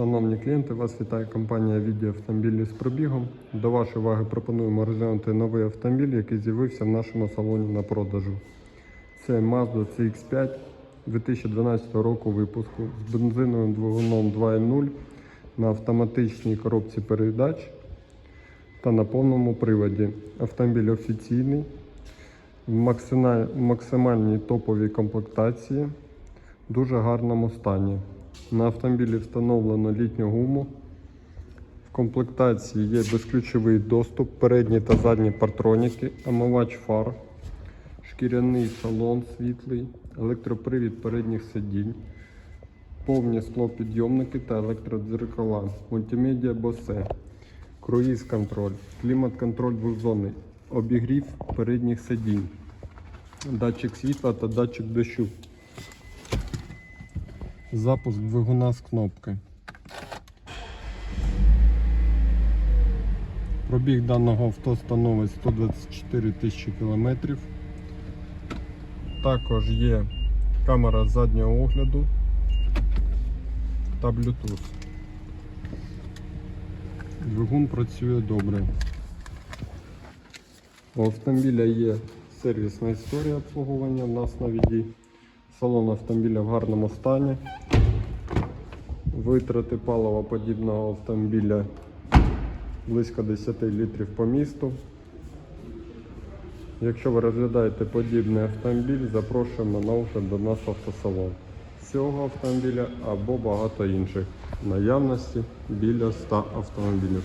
Шановні клієнти, вас вітає компанія Віді автомобілі з пробігом. До вашої уваги пропонуємо розглянути новий автомобіль, який з'явився в нашому салоні на продажу. Це Mazda CX5 2012 року випуску з бензиновим двигуном 2.0 на автоматичній коробці передач та на повному приводі. Автомобіль офіційний, в максимальній топовій комплектації, в дуже гарному стані. На автомобілі встановлено літню гуму. В комплектації є безключовий доступ, передні та задні партроніки, омивач фар, шкіряний салон світлий, електропривід передніх сидінь, повні склопідйомники та електродзеркала, мультимедіа Bose, круїз контроль, клімат-контроль двохзонний, обігрів передніх сидінь, датчик світла та датчик дощу. Запуск двигуна з кнопки. Пробіг даного авто становить 124 тисячі кілометрів. Також є камера заднього огляду та Bluetooth. Двигун працює добре. У автомобіля є сервісна історія обслуговування в нас на віді. Салон автомобіля в гарному стані. Витрати палива подібного автомобіля близько 10 літрів по місту. Якщо ви розглядаєте подібний автомобіль, запрошуємо на огляд до нас в автосалон. Цього автомобіля або багато інших. Наявності біля 100 автомобілів.